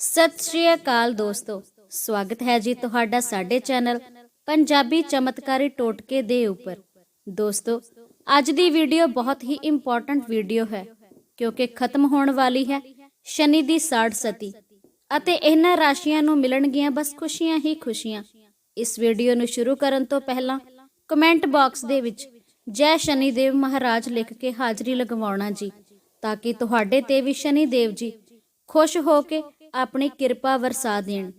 ਸਤਿ ਸ਼੍ਰੀ ਅਕਾਲ ਦੋਸਤੋ। ਸਵਾਗਤ ਹੈ ਜੀ ਤੁਹਾਡਾ ਸਾਡੇ ਚੈਨਲ ਪੰਜਾਬੀ ਚਮਤਕਾਰੀ ਟੋਟਕੇ ਦੇ ਉੱਪਰ। ਦੋਸਤੋ, ਅੱਜ ਦੀ ਵੀਡੀਓ ਬਹੁਤ ਹੀ ਇੰਪੋਰਟੈਂਟ ਵੀਡੀਓ ਹੈ, ਕਿਉਂਕਿ ਖਤਮ ਹੋਣ ਵਾਲੀ ਹੈ ਸ਼ਨੀ ਦੀ ਸਾੜ ਸਤੀ ਅਤੇ ਇਹਨਾਂ ਰਾਸ਼ੀਆਂ ਨੂੰ ਮਿਲਣਗੀਆਂ ਬਸ ਖੁਸ਼ੀਆਂ ਹੀ ਖੁਸ਼ੀਆਂ। ਇਸ ਵੀਡੀਓ ਨੂੰ ਸ਼ੁਰੂ ਕਰਨ ਤੋਂ ਪਹਿਲਾਂ ਕਮੈਂਟ ਬਾਕਸ ਦੇ ਵਿੱਚ ਜੈ ਸ਼ਨੀ ਦੇਵ ਮਹਾਰਾਜ ਲਿਖ ਕੇ ਹਾਜ਼ਰੀ ਲਗਵਾਉਣਾ ਜੀ, ਤਾਂ ਕਿ ਤੁਹਾਡੇ ਤੇ ਵੀ ਸ਼ਨੀ ਦੇਵ ਜੀ ਖੁਸ਼ ਹੋ ਕੇ ਆਪਣੀ ਕਿਰਪਾ ਵਰਸਾ ਦੇਣ।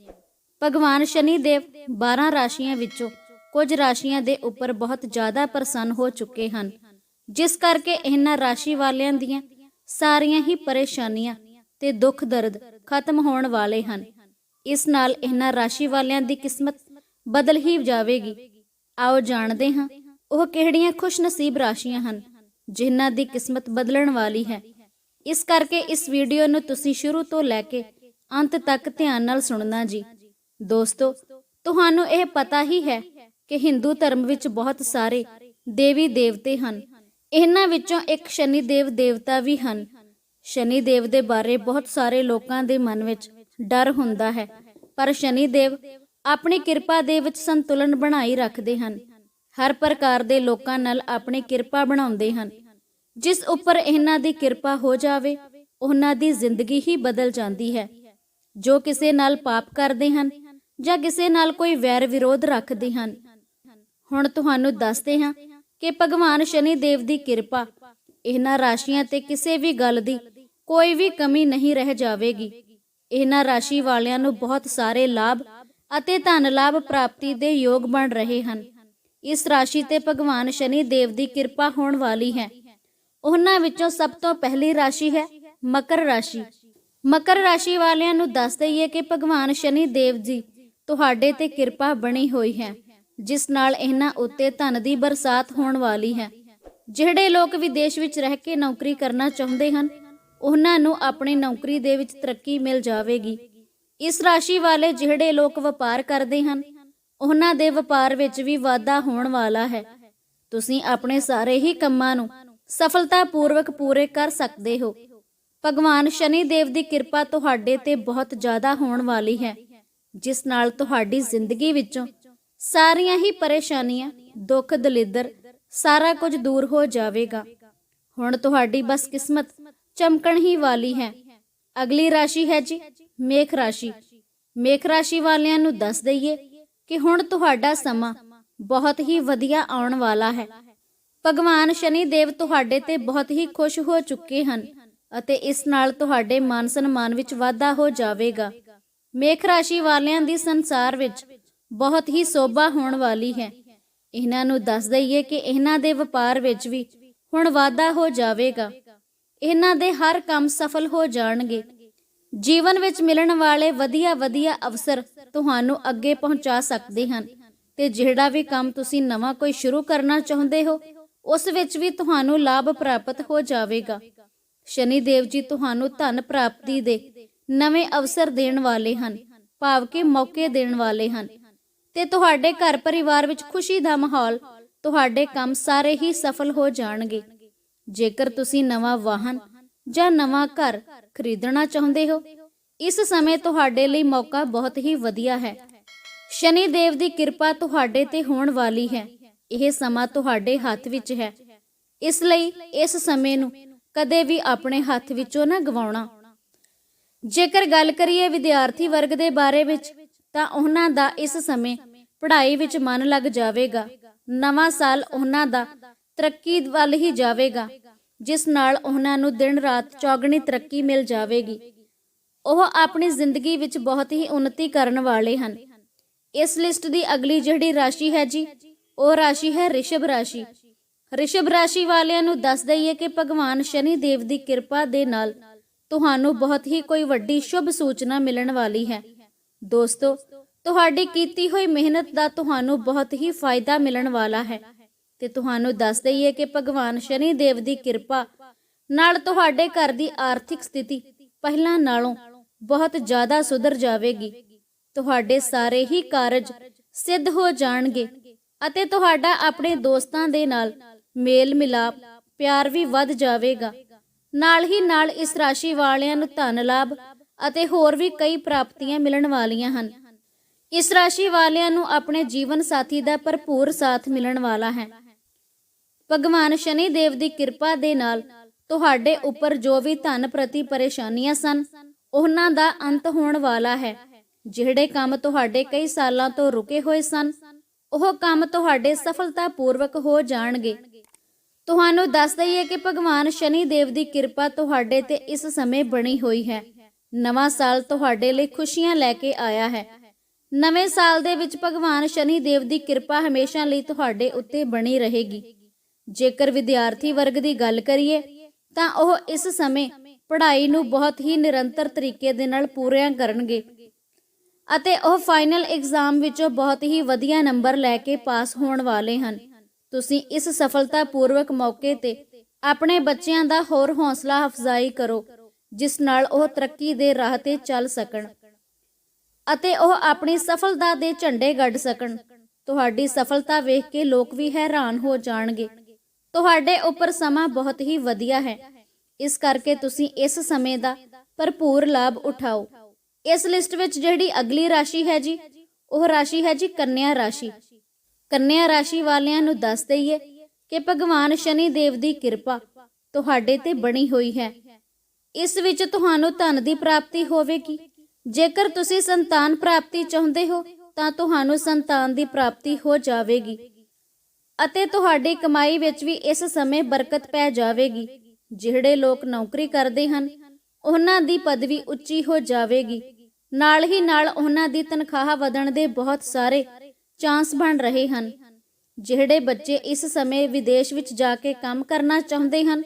ਭਗਵਾਨ ਸ਼ਨੀ ਦੇਵ 12 ਰਾਸ਼ੀਆਂ ਵਿੱਚੋਂ ਕੁਝ ਰਾਸ਼ੀਆਂ ਦੇ ਉੱਪਰ ਬਹੁਤ ਜ਼ਿਆਦਾ ਪ੍ਰਸੰਨ ਹੋ ਚੁੱਕੇ ਹਨ। ਜਿਸ ਕਰਕੇ ਇਹਨਾਂ ਰਾਸ਼ੀ ਵਾਲਿਆਂ ਦੀਆਂ ਸਾਰੀਆਂ ਹੀ ਪਰੇਸ਼ਾਨੀਆਂ ਤੇ ਦੁੱਖ ਦਰਦ ਖਤਮ ਹੋਣ ਵਾਲੇ ਹਨ। ਇਸ ਨਾਲ ਇਹਨਾਂ ਰਾਸ਼ੀ ਵਾਲਿਆਂ ਦੀ ਕਿਸਮਤ ਬਦਲ ਹੀ ਜਾਵੇਗੀ। ਆਓ ਜਾਣਦੇ ਹਾਂ, ਉਹ ਕਿਹੜੀਆਂ ਖੁਸ਼ਨਸੀਬ ਰਾਸ਼ੀਆਂ ਹਨ ਜਿਨ੍ਹਾਂ ਦੀ ਕਿਸਮਤ ਬਦਲਣ ਵਾਲੀ ਹੈ। ਇਸ ਕਰਕੇ ਇਸ ਵੀਡੀਓ ਨੂੰ ਤੁਸੀਂ ਸ਼ੁਰੂ ਤੋਂ ਲੈ ਕੇ ਅੰਤ ਤੱਕ ਧਿਆਨ ਨਾਲ ਸੁਣਨਾ ਜੀ। ਦੋਸਤੋ, ਤੁਹਾਨੂੰ ਇਹ ਪਤਾ ਹੀ ਹੈ ਕਿ ਹਿੰਦੂ ਧਰਮ ਵਿੱਚ ਬਹੁਤ ਸਾਰੇ ਦੇਵੀ ਦੇਵਤੇ ਹਨ। ਇਹਨਾਂ ਵਿੱਚੋਂ ਇੱਕ ਸ਼ਨੀ ਦੇਵ ਦੇਵਤਾ ਵੀ ਹਨ। ਸ਼ਨੀ ਦੇਵ ਦੇ ਬਾਰੇ ਬਹੁਤ ਸਾਰੇ ਲੋਕਾਂ ਦੇ ਮਨ ਵਿੱਚ ਡਰ ਹੁੰਦਾ ਹੈ। ਪਰ ਸ਼ਨੀ ਦੇਵ ਆਪਣੀ ਕਿਰਪਾ ਦੇ ਵਿੱਚ ਸੰਤੁਲਨ ਬਣਾਈ ਰੱਖਦੇ ਹਨ। ਹਰ ਪ੍ਰਕਾਰ ਦੇ ਲੋਕਾਂ ਨਾਲ ਆਪਣੀ ਕਿਰਪਾ ਬਣਾਉਂਦੇ ਹਨ। ਜਿਸ ਉੱਪਰ ਇਹਨਾਂ ਦੀ ਕਿਰਪਾ ਹੋ ਜਾਵੇ, ਉਹਨਾਂ ਦੀ ਜ਼ਿੰਦਗੀ ਹੀ ਬਦਲ ਜਾਂਦੀ ਹੈ। ਜੋ ਕਿਸੇ ਨਾਲ ਪਾਪ ਕਰਦੇ ਹਨ ਜਾਂ ਕਿਸੇ ਨਾਲ ਕੋਈ ਵੈਰ ਵਿਰੋਧ ਰੱਖਦੇ ਹਨ। ਹੁਣ ਤੁਹਾਨੂੰ ਦੱਸਦੇ ਹਾਂ ਕਿ ਭਗਵਾਨ ਸ਼ਨੀ ਦੇਵ ਦੀ ਕਿਰਪਾ ਇਹਨਾਂ ਰਾਸ਼ੀਆਂ ਤੇ ਕਿਸੇ ਵੀ ਗੱਲ ਦੀ ਕੋਈ ਵੀ ਕਮੀ ਨਹੀਂ ਰਹਿ ਜਾਵੇਗੀ। ਇਹਨਾਂ ਰਾਸ਼ੀ ਵਾਲਿਆਂ ਨੂੰ ਬਹੁਤ ਸਾਰੇ ਲਾਭ ਅਤੇ ਧਨ ਲਾਭ ਪ੍ਰਾਪਤੀ ਦੇ ਯੋਗ ਬਣ ਰਹੇ ਹਨ। ਇਸ ਰਾਸ਼ੀ ਤੇ ਭਗਵਾਨ ਸ਼ਨੀ ਦੇਵ ਦੀ ਕਿਰਪਾ ਹੋਣ ਵਾਲੀ ਹੈ। ਉਹਨਾਂ ਵਿੱਚੋਂ ਸਭ ਤੋਂ ਪਹਿਲੀ ਰਾਸ਼ੀ ਹੈ ਮਕਰ ਰਾਸ਼ੀ। ਮਕਰ ਰਾਸ਼ੀ ਵਾਲਿਆਂ ਨੂੰ ਦੱਸ ਦਈਏ ਕਿ ਭਗਵਾਨ ਸ਼ਨੀ ਦੇਵ ਜੀ ਤੁਹਾਡੇ ਤੇ ਕਿਰਪਾ ਬਣੀ ਹੋਈ ਹੈ, ਜਿਸ ਨਾਲ ਇਹਨਾਂ ਉੱਤੇ ਧਨ ਦੀ ਬਰਸਾਤ ਹੋਣ ਵਾਲੀ ਹੈ। ਜਿਹੜੇ ਲੋਕ ਵਿਦੇਸ਼ ਵਿੱਚ ਰਹਿ ਕੇ ਨੌਕਰੀ ਕਰਨਾ ਚਾਹੁੰਦੇ ਹਨ, ਉਹਨਾਂ ਨੂੰ ਆਪਣੀ ਨੌਕਰੀ ਦੇ ਵਿੱਚ ਤਰੱਕੀ ਮਿਲ ਜਾਵੇਗੀ। ਇਸ ਰਾਸ਼ੀ ਵਾਲੇ ਜਿਹੜੇ ਲੋਕ ਵਪਾਰ ਕਰਦੇ ਹਨ, ਉਹਨਾਂ ਦੇ ਵਪਾਰ ਵਿੱਚ ਵੀ ਵਾਧਾ ਹੋਣ ਵਾਲਾ ਹੈ। ਤੁਸੀਂ ਆਪਣੇ ਸਾਰੇ ਹੀ ਕੰਮਾਂ ਨੂੰ ਸਫਲਤਾਪੂਰਵਕ ਪੂਰੇ ਕਰ ਸਕਦੇ ਹੋ। ਭਗਵਾਨ ਸ਼ਨੀ ਦੇਵ ਦੀ ਕਿਰਪਾ ਤੁਹਾਡੇ ਤੇ ਬਹੁਤ ਜ਼ਿਆਦਾ ਹੋਣ ਵਾਲੀ ਹੈ। ਜਿਸ ਨਾਲ ਤੁਹਾਡੀ ਜ਼ਿੰਦਗੀ ਵਿੱਚੋਂ ਸਾਰੀਆਂ ਹੀ ਪਰੇਸ਼ਾਨੀਆਂ, ਦੁੱਖ, ਦਲਿੱਦਰ, ਸਾਰਾ ਕੁਝ ਦੂਰ ਹੋ ਜਾਵੇਗਾ। ਹੁਣ ਤੁਹਾਡੀ ਬਸ ਕਿਸਮਤ ਚਮਕਣ ਹੀ ਵਾਲੀ ਹੈ। ਅਗਲੀ ਰਾਸ਼ੀ ਹੈ ਜੀ ਮੇਖ ਰਾਸ਼ੀ। ਮੇਖ ਰਾਸ਼ੀ ਵਾਲਿਆਂ ਨੂੰ ਦੱਸ ਦਈਏ ਕਿ ਹੁਣ ਤੁਹਾਡਾ ਸਮਾਂ ਬਹੁਤ ਹੀ ਵਧੀਆ ਆਉਣ ਵਾਲਾ ਹੈ। ਭਗਵਾਨ ਸ਼ਨੀ ਦੇਵ ਤੁਹਾਡੇ ਤੇ ਬਹੁਤ ਹੀ ਖੁਸ਼ ਹੋ ਚੁੱਕੇ ਹਨ। ਅਤੇ ਇਸ ਨਾਲ ਤੁਹਾਡੇ ਮਾਨ ਸਨਮਾਨ ਵਿੱਚ ਵਾਧਾ ਹੋ ਜਾਵੇਗਾ। ਮੇਖ ਰਾਸ਼ੀ ਵਾਲਿਆਂ ਦੀ ਸੰਸਾਰ ਵਿੱਚ ਬਹੁਤ ਹੀ ਸੋਭਾ ਹੋਣ ਵਾਲੀ ਹੈ। ਇਹਨਾਂ ਨੂੰ ਦੱਸ ਦਈਏ ਕਿ ਇਹਨਾਂ ਦੇ ਵਪਾਰ ਵਿੱਚ ਵੀ ਹੁਣ ਵਾਧਾ ਹੋ ਜਾਵੇਗਾ। ਇਹਨਾਂ ਦੇ ਹਰ ਕੰਮ ਸਫਲ ਹੋ ਜਾਣਗੇ। ਜੀਵਨ ਵਿੱਚ ਮਿਲਣ ਵਾਲੇ ਵਧੀਆ ਵਧੀਆ ਅਵਸਰ ਤੁਹਾਨੂੰ ਅੱਗੇ ਪਹੁੰਚਾ ਸਕਦੇ ਹਨ ਤੇ ਜਿਹੜਾ ਵੀ ਕੰਮ ਤੁਸੀਂ ਨਵਾਂ ਕੋਈ ਸ਼ੁਰੂ ਕਰਨਾ ਚਾਹੁੰਦੇ ਹੋ, ਉਸ ਵਿੱਚ ਵੀ ਤੁਹਾਨੂੰ ਲਾਭ ਪ੍ਰਾਪਤ ਹੋ ਜਾਵੇਗਾ। ਸ਼ਨੀ ਦੇਵ ਜੀ ਤੁਹਾਨੂੰ ਧਨ ਪ੍ਰਾਪਤੀ ਦੇ ਨਵੇਂ ਅਵਸਰ ਦੇਣ ਵਾਲੇ ਹਨ, ਭਾਵ ਕਿ ਮੌਕੇ ਦੇਣ ਵਾਲੇ ਹਨ। ਤੇ ਤੁਹਾਡੇ ਘਰ ਪਰਿਵਾਰ ਵਿੱਚ ਖੁਸ਼ੀ ਦਾ ਮਾਹੌਲ ਤੁਹਾਡੇ ਕੰਮ ਸਾਰੇ ਹੀ ਸਫਲ ਹੋ ਜਾਣਗੇ। ਜੇਕਰ ਤੁਸੀਂ ਨਵਾਂ ਵਾਹਨ ਜਾਂ ਨਵਾਂ ਘਰ ਖਰੀਦਣਾ ਚਾਹੁੰਦੇ ਹੋ, ਇਸ ਸਮੇਂ ਤੁਹਾਡੇ ਲਈ ਮੌਕਾ ਬਹੁਤ ਹੀ ਵਧੀਆ ਹੈ। ਸ਼ਨੀ ਦੇਵ ਦੀ ਕਿਰਪਾ ਤੁਹਾਡੇ ਤੇ ਹੋਣ ਵਾਲੀ ਹੈ। ਇਹ ਸਮਾਂ ਤੁਹਾਡੇ ਹੱਥ ਵਿੱਚ ਹੈ। ਇਸ ਲਈ ਇਸ ਸਮੇਂ ਨੂੰ ਕਦੇ ਵੀ ਆਪਣੇ ਹੱਥ ਵਿੱਚੋਂ ਨਾ ਗਵਾਉਣਾ। ਜੇਕਰ ਗੱਲ ਕਰੀਏ ਵਿਦਿਆਰਥੀ ਵਰਗ ਦੇ ਬਾਰੇ ਵਿੱਚ, ਤਾਂ ਉਹਨਾਂ ਦਾ ਇਸ ਸਮੇਂ ਪੜ੍ਹਾਈ ਵਿੱਚ ਮਨ ਲੱਗ ਜਾਵੇਗਾ। ਨਵਾਂ ਸਾਲ ਉਹਨਾਂ ਦਾ ਤਰੱਕੀ ਵੱਲ ਹੀ ਜਾਵੇਗਾ, ਜਿਸ ਨਾਲ ਉਹਨਾਂ ਨੂੰ ਦਿਨ ਰਾਤ ਚੌਗਣੀ ਤਰੱਕੀ ਮਿਲ ਜਾਵੇਗੀ। ਉਹ ਆਪਣੀ ਜ਼ਿੰਦਗੀ ਵਿੱਚ ਬਹੁਤ ਹੀ ਉન્નਤੀ ਕਰਨ ਵਾਲੇ ਹਨ। ਇਸ ਲਿਸਟ ਦੀ ਅਗਲੀ ਜਿਹੜੀ ਰਾਸ਼ੀ ਹੈ ਜੀ, ਉਹ ਰਾਸ਼ੀ ਹੈ ਰਿਸ਼ਭ ਰਾਸ਼ੀ। ਰਿਸ਼ਭ ਰਾਸ਼ੀ ਵਾਲਿਆਂ ਨੂੰ ਦੱਸ ਦਈਏ ਕਿ ਭਗਵਾਨ ਸ਼ਨੀ ਦੇਵ ਦੀ ਕਿਰਪਾ ਦੇ ਨਾਲ ਤੁਹਾਨੂੰ ਬਹੁਤ ਹੀ ਕੋਈ ਵੱਡੀ ਸ਼ੁਭ ਸੂਚਨਾ ਮਿਲਣ ਵਾਲੀ ਹੈ। ਦੋਸਤੋ, ਤੁਹਾਡੀ ਕੀਤੀ ਹੋਈ ਮਿਹਨਤ ਦਾ ਤੁਹਾਨੂੰ ਬਹੁਤ ਹੀ ਫਾਇਦਾ ਮਿਲਣ ਵਾਲਾ ਹੈ। ਤੇ ਤੁਹਾਨੂੰ ਦੱਸ ਦਈਏ ਕਿ ਭਗਵਾਨ ਸ਼ਨੀ ਦੇਵ ਦੀ ਕਿਰਪਾ ਨਾਲ ਤੁਹਾਡੇ ਘਰ ਦੀ ਆਰਥਿਕ ਸਥਿਤੀ ਪਹਿਲਾਂ ਨਾਲੋਂ ਬਹੁਤ ਜ਼ਿਆਦਾ ਸੁਧਰ ਜਾਵੇਗੀ। ਤੁਹਾਡੇ ਸਾਰੇ ਹੀ ਕਾਰਜ ਸਿੱਧ ਹੋ ਜਾਣਗੇ ਅਤੇ ਤੁਹਾਡਾ ਆਪਣੇ ਦੋਸਤਾਂ ਦੇ ਨਾਲ ਮੇਲ ਮਿਲਾਪ, ਪਿਆਰ ਵੀ ਵੱਧ ਜਾਵੇਗਾ। ਨਾਲ ਹੀ ਨਾਲ ਇਸ ਰਾਸ਼ੀ ਵਾਲਿਆਂ ਨੂੰ ਧਨ ਲਾਭ ਅਤੇ ਹੋਰ ਵੀ ਕਈ ਪ੍ਰਾਪਤੀਆਂ ਮਿਲਣ ਵਾਲੀਆਂ ਹਨ। ਇਸ ਰਾਸ਼ੀ ਵਾਲਿਆਂ ਨੂੰ ਆਪਣੇ ਜੀਵਨ ਸਾਥੀ ਦਾ ਭਰਪੂਰ ਸਾਥ ਮਿਲਣ ਵਾਲਾ ਹੈ। ਭਗਵਾਨ ਸ਼ਨੀ ਦੇਵ ਦੀ ਕਿਰਪਾ ਦੇ ਨਾਲ ਤੁਹਾਡੇ ਉੱਪਰ ਜੋ ਵੀ ਧਨ ਪ੍ਰਤੀ ਪਰੇਸ਼ਾਨੀਆਂ ਸਨ, ਉਹਨਾਂ ਦਾ ਅੰਤ ਹੋਣ ਵਾਲਾ ਹੈ। ਜਿਹੜੇ ਕੰਮ ਤੁਹਾਡੇ ਕਈ ਸਾਲਾਂ ਤੋਂ ਰੁਕੇ ਹੋਏ ਸਨ, ਉਹ ਕੰਮ ਤੁਹਾਡੇ ਸਫਲਤਾਪੂਰਵਕ ਹੋ ਜਾਣਗੇ। ਤੁਹਾਨੂੰ ਦੱਸ ਦਈਏ ਕਿ ਭਗਵਾਨ ਸ਼ਨੀ ਦੇਵ ਦੀ ਕਿਰਪਾ ਤੁਹਾਡੇ ਤੇ ਇਸ ਸਮੇਂ ਬਣੀ ਹੋਈ ਹੈ। ਨਵਾਂ ਸਾਲ ਤੁਹਾਡੇ ਲਈ ਖੁਸ਼ੀਆਂ ਲੈ ਕੇ ਆਇਆ ਹੈ। ਨਵੇਂ ਸਾਲ ਦੇ ਵਿੱਚ ਭਗਵਾਨ ਸ਼ਨੀ ਦੇਵ ਦੀ ਕਿਰਪਾ ਹਮੇਸ਼ਾ ਲਈ ਤੁਹਾਡੇ ਉੱਤੇ ਬਣੀ ਰਹੇਗੀ। ਜੇਕਰ ਵਿਦਿਆਰਥੀ ਵਰਗ ਦੀ ਗੱਲ ਕਰੀਏ, ਤਾਂ ਉਹ ਇਸ ਸਮੇਂ ਪੜ੍ਹਾਈ ਨੂੰ ਬਹੁਤ ਹੀ ਨਿਰੰਤਰ ਤਰੀਕੇ ਦੇ ਨਾਲ ਪੂਰਿਆਂ ਕਰਨਗੇ ਅਤੇ ਉਹ ਫਾਈਨਲ ਐਗਜ਼ਾਮ ਵਿੱਚੋਂ ਬਹੁਤ ਹੀ ਵਧੀਆ ਨੰਬਰ ਲੈ ਕੇ ਪਾਸ ਹੋਣ ਵਾਲੇ ਹਨ। ਤੁਸੀਂ ਇਸ ਸਫਲਤਾਪੂਰਵਕ ਮੌਕੇ ਤੇ ਆਪਣੇ ਬੱਚਿਆਂ ਦਾ ਹੋਰ ਹੌਸਲਾ ਅਫਜ਼ਾਈ ਕਰੋ, ਜਿਸ ਨਾਲ ਉਹ ਤਰੱਕੀ ਦੇ ਰਾਹ ਤੇ ਚੱਲ ਸਕਣ ਅਤੇ ਉਹ ਆਪਣੀ ਸਫਲਤਾ ਦੇ ਝੰਡੇ ਗੱਡ ਸਕਣ। ਤੁਹਾਡੀ ਸਫਲਤਾ ਵੇਖ ਕੇ ਲੋਕ ਵੀ ਹੈਰਾਨ ਹੋ ਜਾਣਗੇ। ਤੁਹਾਡੇ ਉੱਪਰ ਸਮਾਂ ਬਹੁਤ ਹੀ ਵਧੀਆ ਹੈ। ਇਸ ਕਰਕੇ ਤੁਸੀਂ ਇਸ ਸਮੇਂ ਦਾ ਭਰਪੂਰ ਲਾਭ ਉਠਾਓ। ਇਸ ਲਿਸਟ ਵਿੱਚ ਜਿਹੜੀ ਅਗਲੀ ਰਾਸ਼ੀ ਹੈ ਜੀ, ਉਹ ਰਾਸ਼ੀ ਹੈ ਜੀ ਕੰਨਿਆ ਰਾਸ਼ੀ। ਕੰਨਿਆ ਰਾਸ਼ੀ ਵਾਲਿਆਂ ਨੂੰ ਦੱਸ ਦਈਏ ਕਿ ਭਗਵਾਨ ਸ਼ਨੀ ਦੇਵ ਦੀ ਕਿਰਪਾ ਤੁਹਾਡੇ ਤੇ ਬਣੀ ਹੋਈ ਹੈ। ਇਸ ਵਿੱਚ ਤੁਹਾਨੂੰ ਧਨ ਦੀ ਪ੍ਰਾਪਤੀ ਹੋਵੇਗੀ। ਜੇਕਰ ਤੁਸੀਂ ਸੰਤਾਨ ਪ੍ਰਾਪਤੀ ਚਾਹੁੰਦੇ ਹੋ, ਤਾਂ ਤੁਹਾਨੂੰ ਸੰਤਾਨ ਦੀ ਪ੍ਰਾਪਤੀ ਹੋ ਜਾਵੇਗੀ। ਅਤੇ ਤੁਹਾਡੀ ਕਮਾਈ ਵਿੱਚ ਵੀ ਇਸ ਸਮੇਂ ਬਰਕਤ ਪੈ ਜਾਵੇਗੀ। ਜਿਹੜੇ ਲੋਕ ਨੌਕਰੀ ਕਰਦੇ ਹਨ, ਉਹਨਾਂ ਦੀ ਪਦਵੀ ਉੱਚੀ ਹੋ ਜਾਵੇਗੀ। ਨਾਲ ਹੀ ਨਾਲ ਉਹਨਾਂ ਦੀ ਤਨਖਾਹ ਵਧਣ ਦੇ ਬਹੁਤ ਸਾਰੇ ਚਾਂਸ ਬਣ ਰਹੇ ਹਨ। ਜਿਹੜੇ ਬੱਚੇ ਇਸ ਸਮੇਂ ਵਿਦੇਸ਼ ਵਿੱਚ ਜਾ ਕੇ ਕੰਮ ਕਰਨਾ ਚਾਹੁੰਦੇ ਹਨ,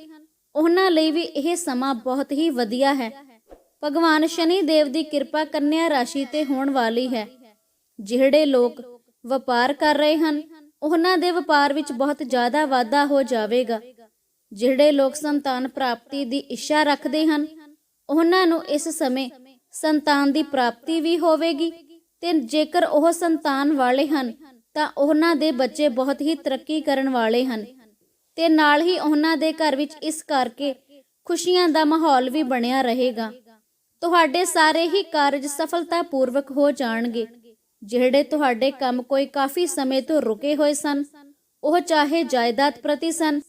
ਉਹਨਾਂ ਲਈ ਵੀ ਇਹ ਸਮਾਂ ਬਹੁਤ ਹੀ ਵਧੀਆ ਹੈ। ਭਗਵਾਨ ਸ਼ਨੀ ਦੇਵ ਦੀ ਕਿਰਪਾ ਕੰਨਿਆ ਰਾਸ਼ੀ ਤੇ ਹੋਣ ਵਾਲੀ ਹੈ। ਜਿਹੜੇ ਲੋਕ ਵਪਾਰ ਕਰ ਰਹੇ ਹਨ, ਉਹਨਾਂ ਦੇ ਵਪਾਰ ਵਿੱਚ ਬਹੁਤ ਜ਼ਿਆਦਾ ਵਾਧਾ ਹੋ ਜਾਵੇਗਾ। ਜਿਹੜੇ ਲੋਕ ਸੰਤਾਨ ਪ੍ਰਾਪਤੀ ਦੀ ਇੱਛਾ ਰੱਖਦੇ ਹਨ, ਉਹਨਾਂ ਨੂੰ ਇਸ ਸਮੇਂ ਸੰਤਾਨ ਦੀ ਪ੍ਰਾਪਤੀ ਵੀ ਹੋਵੇਗੀ। ਤੇ ਜੇਕਰ ਉਹ ਸੰਤਾਨ ਵਾਲੇ ਹਨ, ਤਾਂ ਉਹਨਾਂ ਦੇ ਬੱਚੇ ਬਹੁਤ ਹੀ ਤਰੱਕੀ ਕਰਨ ਵਾਲੇ ਹਨ ਤੇ ਨਾਲ ਹੀ ਉਹਨਾਂ ਦੇ ਘਰ ਵਿੱਚ ਇਸ ਕਰਕੇ ਖੁਸ਼ੀਆਂ ਦਾ ਮਾਹੌਲ ਵੀ ਬਣਿਆ ਰਹੇਗਾ। ਤੁਹਾਡੇ ਸਾਰੇ ਹੀ ਕਾਰਜ ਸਫਲਤਾਪੂਰਵਕ ਹੋ ਜਾਣਗੇ। ਜਿਹੜੇ ਤੁਹਾਡੇ ਕੰਮ ਕੋਈ ਕਾਫੀ ਸਮੇਂ ਤੋਂ ਰੁਕੇ ਹੋਏ ਸਨ, ਉਹ ਚਾਹੇ ਜਾਇਦਾਦ ਪ੍ਰਤੀ ਸਨ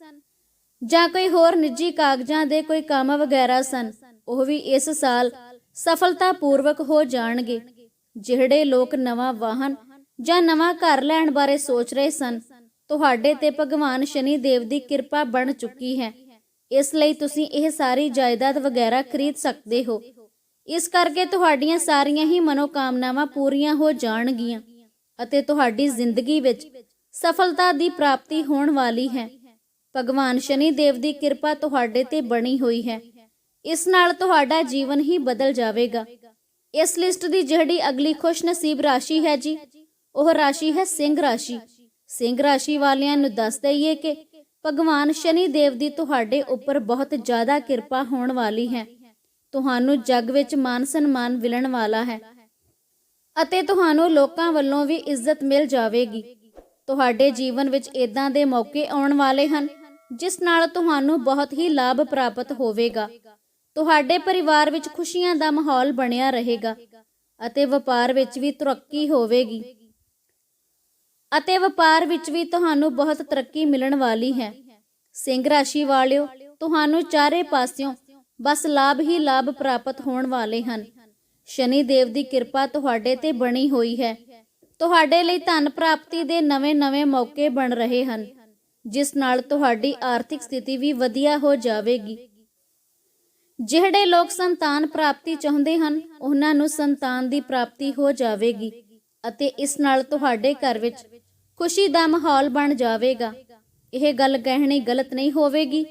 ਜਾਂ ਕੋਈ ਹੋਰ ਨਿੱਜੀ ਕਾਗਜ਼ਾਂ ਦੇ ਕੋਈ ਕੰਮ ਵਗੈਰਾ ਸਨ, ਉਹ ਵੀ ਇਸ ਸਾਲ ਸਫਲਤਾਪੂਰਵਕ ਹੋ ਜਾਣਗੇ। ਜਿਹੜੇ ਲੋਕ ਨਵਾਂ ਵਾਹਨ ਜਾਂ ਨਵਾਂ ਘਰ ਲੈਣ ਬਾਰੇ ਸੋਚ ਰਹੇ ਸਨ, ਤੁਹਾਡੇ ਤੇ ਭਗਵਾਨ ਸ਼ਨੀ ਦੇਵ ਦੀ ਕਿਰਪਾ ਬਣ ਚੁੱਕੀ ਹੈ। ਇਸ ਲਈ ਤੁਸੀਂ ਇਹ ਸਾਰੀ ਜਾਇਦਾਦ ਵਗੈਰਾ ਖਰੀਦ ਸਕਦੇ ਹੋ। ਇਸ ਕਰਕੇ ਤੁਹਾਡੀਆਂ ਸਾਰੀਆਂ ਹੀ ਮਨੋਕਾਮਨਾਵਾਂ ਪੂਰੀਆਂ ਹੋ ਜਾਣਗੀਆਂ ਅਤੇ ਤੁਹਾਡੀ ਜ਼ਿੰਦਗੀ ਵਿੱਚ ਸਫਲਤਾ ਦੀ ਪ੍ਰਾਪਤੀ ਹੋਣ ਵਾਲੀ ਹੈ। ਭਗਵਾਨ ਸ਼ਨੀ ਦੇਵ ਦੀ ਕਿਰਪਾ ਤੁਹਾਡੇ ਤੇ ਬਣੀ ਹੋਈ ਹੈ। ਇਸ ਨਾਲ ਤੁਹਾਡਾ ਜੀਵਨ ਹੀ ਬਦਲ ਜਾਵੇਗਾ। ਇਸ ਲਿਸਟ ਦੀ ਜਿਹੜੀ ਅਗਲੀ ਖੁਸ਼ਨਸੀਬ ਰਾਸ਼ੀ ਹੈ ਜੀ, ਉਹ ਰਾਸ਼ੀ ਹੈ ਸਿੰਘ ਰਾਸ਼ੀ। ਸਿੰਘ ਰਾਸ਼ੀ ਵਾਲਿਆਂ ਨੂੰ ਦੱਸ ਦਈਏ ਕਿ ਭਗਵਾਨ ਸ਼ਨੀ ਦੇਵ ਦੀ ਤੁਹਾਡੇ ਉੱਪਰ ਬਹੁਤ ਜ਼ਿਆਦਾ ਕਿਰਪਾ ਹੋਣ ਵਾਲੀ ਹੈ। ਤੁਹਾਨੂੰ ਜਗ ਵਿੱਚ ਮਾਨ ਸਨਮਾਨ ਮਿਲਣ ਵਾਲਾ ਹੈ ਅਤੇ ਤੁਹਾਨੂੰ ਲੋਕਾਂ ਵੱਲੋਂ ਵੀ ਇੱਜ਼ਤ ਮਿਲ ਜਾਵੇਗੀ। ਤੁਹਾਡੇ ਜੀਵਨ ਵਿੱਚ ਇਦਾਂ ਦੇ ਮੌਕੇ ਆਉਣ ਵਾਲੇ ਹਨ, ਜਿਸ ਨਾਲ ਤੁਹਾਨੂੰ ਬਹੁਤ ਹੀ ਲਾਭ ਪ੍ਰਾਪਤ ਹੋਵੇਗਾ। ਤੁਹਾਡੇ ਪਰਿਵਾਰ ਵਿੱਚ ਖੁਸ਼ੀਆਂ ਦਾ ਮਾਹੌਲ ਬਣਿਆ ਰਹੇਗਾ ਅਤੇ ਵਪਾਰ ਵਿੱਚ ਵੀ ਤਰੱਕੀ ਹੋਵੇਗੀ। ਅਤੇ ਵਪਾਰ ਵਿੱਚ ਵੀ ਤੁਹਾਨੂੰ ਬਹੁਤ ਤਰੱਕੀ ਮਿਲਣ ਵਾਲੀ ਹੈ। ਸਿੰਘ ਰਾਸ਼ੀ ਵਾਲਿਓ, ਤੁਹਾਨੂੰ ਚਾਰੇ ਪਾਸਿਓਂ ਬਸ ਲਾਭ ਹੀ ਲਾਭ ਪ੍ਰਾਪਤ ਹੋਣ ਵਾਲੇ ਹਨ। ਸ਼ਨੀ ਦੇਵ ਦੀ ਕਿਰਪਾ ਤੁਹਾਡੇ ਤੇ ਬਣੀ ਹੋਈ ਹੈ। ਤੁਹਾਡੇ ਲਈ ਧਨ ਪ੍ਰਾਪਤੀ ਦੇ ਨਵੇਂ-ਨਵੇਂ ਮੌਕੇ ਬਣ ਰਹੇ ਹਨ, ਜਿਸ ਨਾਲ ਤੁਹਾਡੀ ਆਰਥਿਕ ਸਥਿਤੀ ਵੀ ਵਧੀਆ ਹੋ ਜਾਵੇਗੀ। ਜਿਹੜੇ ਲੋਕ ਸੰਤਾਨ ਪ੍ਰਾਪਤੀ ਚਾਹੁੰਦੇ ਹਨ, ਉਹਨਾਂ ਨੂੰ ਸੰਤਾਨ ਦੀ ਪ੍ਰਾਪਤੀ ਹੋ ਜਾਵੇਗੀ ਅਤੇ ਇਸ ਨਾਲ ਤੁਹਾਡੇ ਘਰ ਵਿੱਚ ਖੁਸ਼ੀ ਦਾ ਮਾਹੌਲ ਬਣ ਜਾਵੇਗਾ। ਇਹ ਗੱਲ ਕਹਿਣੀ ਗਲਤ ਨਹੀਂ ਹੋਵੇਗੀ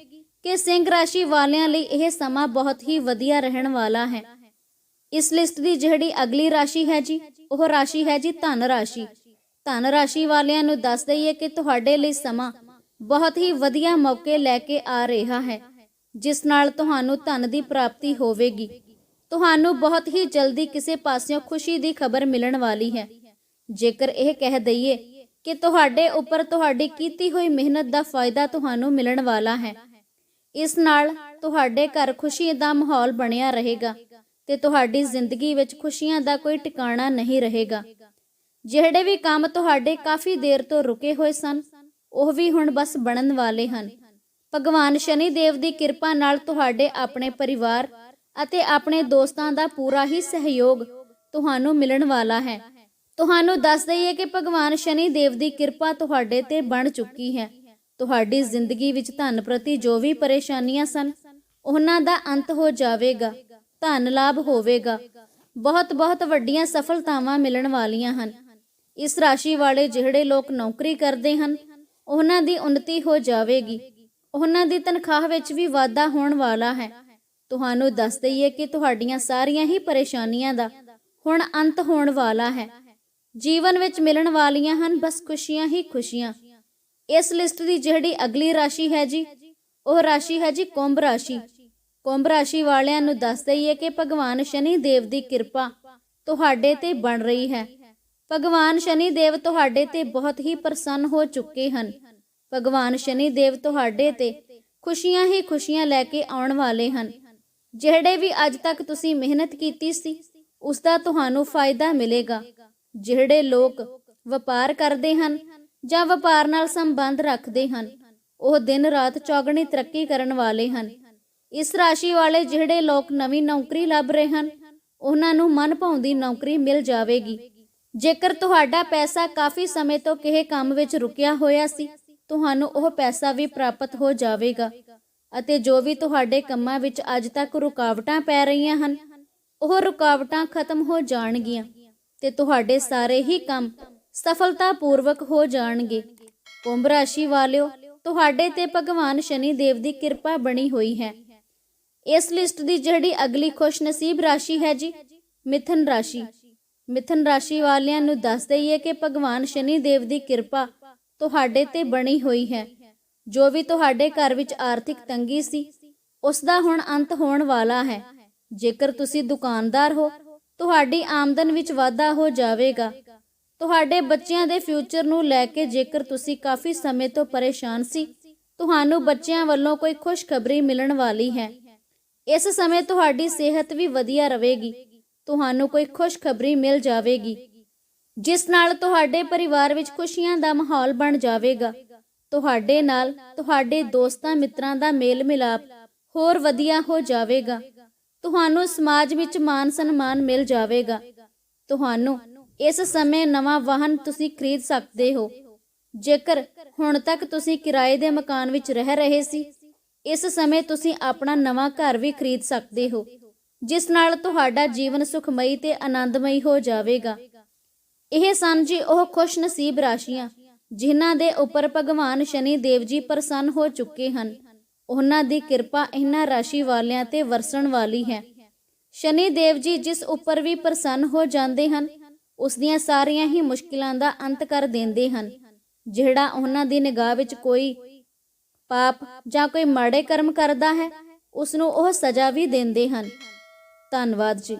ਕਿ ਸਿੰਘ ਰਾਸ਼ੀ ਵਾਲਿਆਂ ਲਈ ਇਹ ਸਮਾਂ ਬਹੁਤ ਹੀ ਵਧੀਆ ਰਹਿਣ ਵਾਲਾ ਹੈ। ਇਸ ਲਿਸਟ ਦੀ ਜਿਹੜੀ ਅਗਲੀ ਰਾਸ਼ੀ ਹੈ ਜੀ, ਉਹ ਰਾਸ਼ੀ ਹੈ ਜੀ ਧਨ ਰਾਸ਼ੀ। ਧਨ ਰਾਸ਼ੀ ਵਾਲਿਆਂ ਨੂੰ ਦੱਸ ਦਈਏ ਕਿ ਤੁਹਾਡੇ ਲਈ ਸਮਾਂ ਬਹੁਤ ਹੀ ਵਧੀਆ ਮੌਕੇ ਲੈ ਕੇ ਆ ਰਿਹਾ ਹੈ। ਜਿਸ ਨਾਲ ਤੁਹਾਨੂੰ ਧਨ ਦੀ ਪ੍ਰਾਪਤੀ ਹੋਵੇਗੀ। ਤੁਹਾਨੂੰ ਬਹੁਤ ਹੀ ਜਲਦੀ ਕਿਸੇ ਪਾਸਿਓਂ ਖੁਸ਼ੀ ਦੀ ਖਬਰ ਮਿਲਣ ਵਾਲੀ ਹੈ। ਜੇਕਰ ਇਹ ਕਹਿ ਦਈਏ ਕਿ ਤੁਹਾਡੇ ਉੱਪਰ ਤੁਹਾਡੀ ਕੀਤੀ ਹੋਈ ਮਿਹਨਤ ਦਾ ਫਾਇਦਾ ਤੁਹਾਨੂੰ ਮਿਲਣ ਵਾਲਾ ਹੈ, ਇਸ ਨਾਲ ਤੁਹਾਡੇ ਘਰ ਖੁਸ਼ੀ ਦਾ ਮਾਹੌਲ ਬਣਿਆ ਰਹੇਗਾ ਤੇ ਤੁਹਾਡੀ ਜ਼ਿੰਦਗੀ ਵਿੱਚ ਖੁਸ਼ੀਆਂ ਦਾ ਕੋਈ ਟਿਕਾਣਾ ਨਹੀਂ ਰਹੇਗਾ। ਜਿਹੜੇ ਵੀ ਕੰਮ ਤੁਹਾਡੇ ਕਾਫੀ ਦੇਰ ਤੋਂ ਰੁਕੇ ਹੋਏ ਸਨ, ਉਹ ਵੀ ਹੁਣ ਬਸ ਬਣਨ ਵਾਲੇ ਹਨ। ਭਗਵਾਨ ਸ਼ਨੀ ਦੇਵ ਦੀ ਕਿਰਪਾ ਨਾਲ ਤੁਹਾਡੇ ਆਪਣੇ ਪਰਿਵਾਰ ਅਤੇ ਆਪਣੇ ਦੋਸਤਾਂ ਦਾ ਪੂਰਾ ਹੀ ਸਹਿਯੋਗ ਤੁਹਾਨੂੰ ਮਿਲਣ ਵਾਲਾ ਹੈ। ਤੁਹਾਨੂੰ ਦੱਸ ਦਈਏ ਕਿ ਭਗਵਾਨ ਸ਼ਨੀ ਦੇਵ ਦੀ ਕਿਰਪਾ ਤੁਹਾਡੇ ਤੇ ਬਣ ਚੁੱਕੀ ਹੈ। ਤੁਹਾਡੀ ਜ਼ਿੰਦਗੀ ਵਿੱਚ ਧਨ ਪ੍ਰਤੀ ਜੋ ਵੀ ਪਰੇਸ਼ਾਨੀਆਂ ਸਨ, ਉਹਨਾਂ ਦਾ ਅੰਤ ਹੋ ਜਾਵੇਗਾ, ਧਨ ਲਾਭ ਹੋਵੇਗਾ। ਬਹੁਤ ਬਹੁਤ ਵੱਡੀਆਂ ਸਫਲਤਾਵਾਂ ਮਿਲਣ ਵਾਲੀਆਂ ਹਨ। ਇਸ ਰਾਸ਼ੀ ਵਾਲੇ ਜਿਹੜੇ ਲੋਕ ਨੌਕਰੀ ਕਰਦੇ ਹਨ, ਉਹਨਾਂ ਦੀ ਉન્નਤੀ ਹੋ ਜਾਵੇਗੀ। ਉਹਨਾਂ ਦੀ ਤਨਖਾਹ ਵਿੱਚ ਵੀ ਵਾਧਾ ਹੋਣ ਵਾਲਾ ਹੈ। ਤੁਹਾਨੂੰ ਦੱਸ ਦਈਏ ਕਿ ਤੁਹਾਡੀਆਂ ਸਾਰੀਆਂ ਹੀ ਪਰੇਸ਼ਾਨੀਆਂ ਦਾ ਹੁਣ ਅੰਤ ਹੋਣ ਵਾਲਾ ਹੈ। ਜੀਵਨ ਵਿੱਚ ਮਿਲਣ ਵਾਲੀਆਂ ਹਨ ਬਸ ਖੁਸ਼ੀਆਂ ਹੀ ਖੁਸ਼ੀਆਂ। ਇਸ ਲਿਸਟ ਦੀ ਜਿਹੜੀ ਅਗਲੀ ਰਾਸ਼ੀ ਹੈ ਜੀ, ਉਹ ਰਾਸ਼ੀ ਹੈ ਜੀ ਕੁੰਭ ਰਾਸ਼ੀ। ਕੁੰਭ ਰਾਸ਼ੀ ਵਾਲਿਆਂ ਨੂੰ ਦੱਸ ਦਈਏ ਕਿ ਭਗਵਾਨ ਸ਼ਨੀ ਦੇਵ ਦੀ ਕਿਰਪਾ ਤੁਹਾਡੇ ਤੇ ਬਣ ਰਹੀ ਹੈ। ਭਗਵਾਨ ਸ਼ਨੀ ਦੇਵ ਤੁਹਾਡੇ ਤੇ ਬਹੁਤ ਹੀ ਪ੍ਰਸੰਨ ਹੋ ਚੁੱਕੇ ਹਨ। ਭਗਵਾਨ ਸ਼ਨੀ ਦੇਵ ਤੁਹਾਡੇ ਤੇ ਖੁਸ਼ੀਆਂ ਹੀ ਖੁਸ਼ੀਆਂ ਲੈ ਕੇ ਆਉਣ ਵਾਲੇ ਹਨ। ਜਿਹੜੇ ਵੀ ਅੱਜ ਤੱਕ ਤੁਸੀਂ ਮਿਹਨਤ ਕੀਤੀ ਸੀ, ਉਸ ਦਾ ਤੁਹਾਨੂੰ ਫਾਇਦਾ ਮਿਲੇਗਾ। ਜਿਹੜੇ ਲੋਕ ਵਪਾਰ ਕਰਦੇ ਹਨ ਜਾਂ ਵਪਾਰ ਨਾਲ ਸੰਬੰਧ ਰੱਖਦੇ ਹਨ, ਉਹ ਦਿਨ ਰਾਤ ਚੌਗਣੀ ਤਰੱਕੀ ਕਰਨ ਵਾਲੇ ਹਨ। ਇਸ ਰਾਸ਼ੀ ਵਾਲੇ ਜਿਹੜੇ ਲੋਕ ਨਵੀਂ ਨੌਕਰੀ ਲੱਭ ਰਹੇ ਹਨ, ਉਹਨਾਂ ਨੂੰ ਮਨ ਭਾਉਂਦੀ ਨੌਕਰੀ ਮਿਲ ਜਾਵੇਗੀ। ਜੇਕਰ ਤੁਹਾਡਾ ਪੈਸਾ ਕਾਫੀ ਸਮੇਂ ਤੋਂ ਕਿਸੇ ਕੰਮ ਵਿੱਚ ਰੁਕਿਆ ਹੋਇਆ ਸੀ ਤੁਹਾਨੂੰ ਉਹ ਪੈਸਾ ਵੀ ਪ੍ਰਾਪਤ ਹੋ ਜਾਵੇਗਾ ਅਤੇ ਜੋ ਵੀ ਤੁਹਾਡੇ ਕੰਮਾਂ ਵਿੱਚ ਅੱਜ ਤੱਕ ਰੁਕਾਵਟਾਂ ਪੈ ਰਹੀਆਂ ਹਨ, ਉਹ ਰੁਕਾਵਟਾਂ ਖਤਮ ਹੋ ਜਾਣਗੀਆਂ ਤੇ ਤੁਹਾਡੇ ਸਾਰੇ ਹੀ ਕੰਮ ਸਫਲਤਾਪੂਰਵਕ ਹੋ ਜਾਣਗੇ। ਕੁੰਭ ਰਾਸ਼ੀ ਵਾਲਿਓ, ਤੁਹਾਡੇ ਤੇ ਭਗਵਾਨ ਸ਼ਨੀ ਦੇਵ ਦੀ ਕਿਰਪਾ ਬਣੀ ਹੋਈ ਹੈ। ਇਸ ਲਿਸਟ ਦੀ ਜਿਹੜੀ ਅਗਲੀ ਖੁਸ਼ਨਸੀਬ ਰਾਸ਼ੀ ਹੈ ਜੀ, ਮਿਥਨ ਰਾਸ਼ੀ। ਮਿਥਨ ਰਾਸ਼ੀ ਵਾਲਿਆਂ ਨੂੰ ਦੱਸ ਦਈਏ ਕਿ ਭਗਵਾਨ ਸ਼ਨੀ ਦੇਵ ਦੀ ਕਿਰਪਾ ਤੁਹਾਡੇ ਤੇ ਬਣੀ ਹੋਈ ਹੈ। ਜੋ ਵੀ ਤੁਹਾਡੇ ਘਰ ਵਿੱਚ ਆਰਥਿਕ ਤੰਗੀ ਸੀ ਉਸ ਦਾ ਹੁਣ ਅੰਤ ਹੋਣ ਵਾਲਾ ਹੈ। ਜੇਕਰ ਤੁਸੀਂ ਦੁਕਾਨਦਾਰ ਹੋ, ਤੁਹਾਡੀ ਆਮਦਨ ਵਿੱਚ ਵਾਧਾ ਹੋ ਜਾਵੇਗਾ। ਤੁਹਾਡੇ ਬੱਚਿਆਂ ਦੇ ਫਿਊਚਰ ਨੂੰ ਲੈ ਕੇ ਜੇਕਰ ਤੁਸੀਂ ਕਾਫੀ ਸਮੇਂ ਤੋਂ ਪਰੇਸ਼ਾਨ ਸੀ, ਤੁਹਾਨੂੰ ਬੱਚਿਆਂ ਵੱਲੋਂ ਕੋਈ ਖੁਸ਼ਖਬਰੀ ਮਿਲਣ ਵਾਲੀ ਹੈ। ਇਸ ਸਮੇਂ ਤੁਹਾਡੀ ਸਿਹਤ ਵੀ ਵਧੀਆ ਰਹੇਗੀ। ਤੁਹਾਨੂੰ ਕੋਈ ਖੁਸ਼ਖਬਰੀ ਮਿਲ ਜਾਵੇਗੀ। ਜਿਸ ਨਾਲ ਤੁਹਾਡੇ ਪਰਿਵਾਰ ਵਿੱਚ ਖੁਸ਼ੀਆਂ ਦਾ ਮਾਹੌਲ ਬਣ ਜਾਵੇਗਾ। ਤੁਹਾਡੇ ਨਾਲ ਤੁਹਾਡੇ ਦੋਸਤਾਂ ਮਿੱਤਰਾਂ ਦਾ ਮੇਲ ਮਿਲਾਪ ਹੋਰ ਵਧੀਆ ਹੋ ਜਾਵੇਗਾ। ਤੁਹਾਨੂੰ ਸਮਾਜ ਵਿੱਚ ਮਾਨ ਸਨਮਾਨ ਮਿਲ ਜਾਵੇਗਾ। ਤੁਹਾਨੂੰ ਇਸ ਸਮੇਂ ਨਵਾਂ ਵਾਹਨ ਤੁਸੀਂ ਖਰੀਦ ਸਕਦੇ ਹੋ। ਜੇਕਰ ਹੁਣ ਤੱਕ ਤੁਸੀਂ ਕਿਰਾਏ ਦੇ ਮਕਾਨ ਵਿੱਚ ਰਹਿ ਰਹੇ ਸੀ, ਇਸ ਸਮੇਂ ਤੁਸੀਂ ਆਪਣਾ ਨਵਾਂ ਘਰ ਵੀ ਖਰੀਦ ਸਕਦੇ ਹੋ, ਜਿਸ ਨਾਲ ਤੁਹਾਡਾ ਜੀਵਨ ਸੁਖਮਈ ਤੇ ਆਨੰਦਮਈ ਹੋ ਜਾਵੇਗਾ। ਇਹ ਸਨ ਜੀ ਉਹ ਖੁਸ਼ ਨਸੀਬ ਰਾਸ਼ੀਆਂ, ਜਿਨ੍ਹਾਂ ਦੇ ਉੱਪਰ ਭਗਵਾਨ ਸ਼ਨੀ ਦੇਵ ਜੀ ਪ੍ਰਸੰਨ ਹੋ ਚੁੱਕੇ ਹਨ। ਉਹਨਾਂ ਦੀ ਕਿਰਪਾ ਇਹਨਾਂ ਰਾਸ਼ੀ ਵਾਲਿਆਂ ਤੇ ਵਰਸਣ ਵਾਲੀ ਹੈ। ਸ਼ਨੀ ਦੇਵ ਜੀ ਜਿਸ ਉੱਪਰ ਵੀ ਪ੍ਰਸੰਨ ਹੋ ਜਾਂਦੇ ਹਨ, ਉਸ ਦੀਆਂ ਸਾਰੀਆਂ ਹੀ ਮੁਸ਼ਕਿਲਾਂ ਦਾ ਅੰਤ ਕਰ ਦਿੰਦੇ ਹਨ, ਜਿਹੜਾ ਉਹਨਾਂ ਦੀ ਨਿਗਾਹ ਵਿੱਚ ਕੋਈ ਪਾਪ ਜਾਂ ਕੋਈ ਮਾੜੇ ਕਰਮ ਕਰਦਾ ਹੈ, ਉਸ ਨੂੰ ਉਹ ਸਜ਼ਾ ਵੀ ਦਿੰਦੇ ਹਨ। ਧੰਨਵਾਦ ਜੀ।